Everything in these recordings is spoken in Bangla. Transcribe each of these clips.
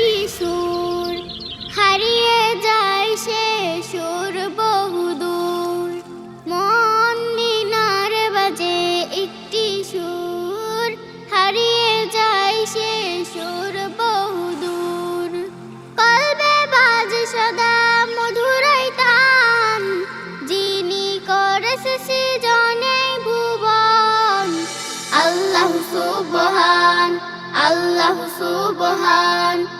একটি সুর হারিয়ে যায় সে সুর বহুদূর। মন মিনারে বাজে একটি সুর। হারিয়ে যায় সে সুর বহুদূর। কলবে বাজে সদা মধুরাই তান যিনি করেছে জনে ভুবন। আল্লাহ সুবহান আল্লাহ সুবহান।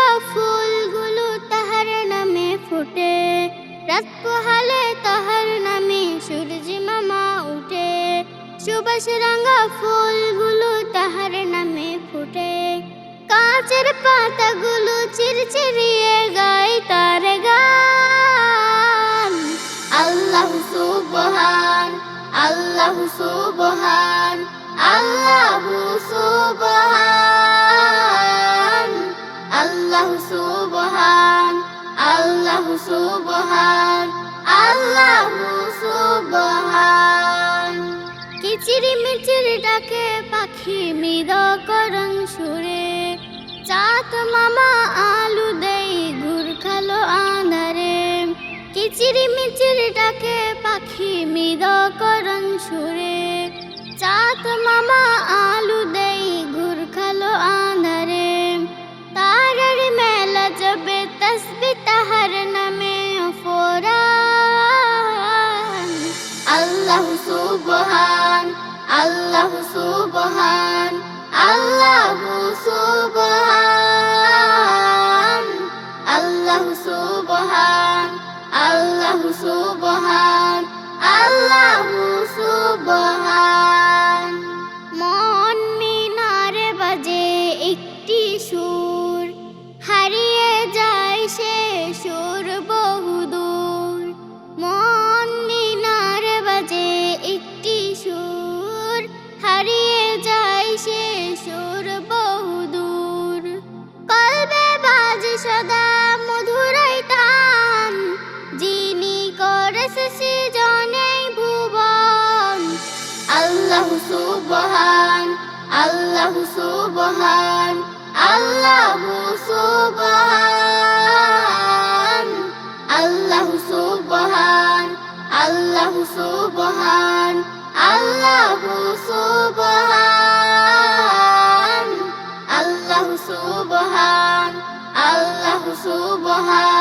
সুবাস রাঙা ফুলগুলো তাহার নামে ফুটে। কাঁচের পাতাগুলো চিরচিরিয়ে গায় তার গান। আল্লাহ সুবহান আল্লাহ সুবহান আল্লাহ সুবহান আল্লাহ সুবহান আল্লাহ সুবহান আল্লাহ সুবহান। কিচিরি ডাকে, পাখি মৃদ করং সুরে। চাত মামা আলু দেই ঘুর খালো আঁধারে। কিচিরি মিচিরি ডাকে, পাখি মৃদ করং সুরে। চাত মামা সুবহান, আল্লাহ সুবহান। মন মিনারে বাজে একটি সুর, হারিয়ে যায় সে সুর বহুদূর মন মিনারে বাজে একটি সুর, হারিয়ে যায় সে সুর বহুদূর কলবে বাজে সদা আল্লাহ সুবহান আল্লাহ সুবহান আল্লাহ সুবহান আল্লাহ সুবহান আল্লাহ সুবহান আল্লাহ সুবহান আল্লাহ সুবহান।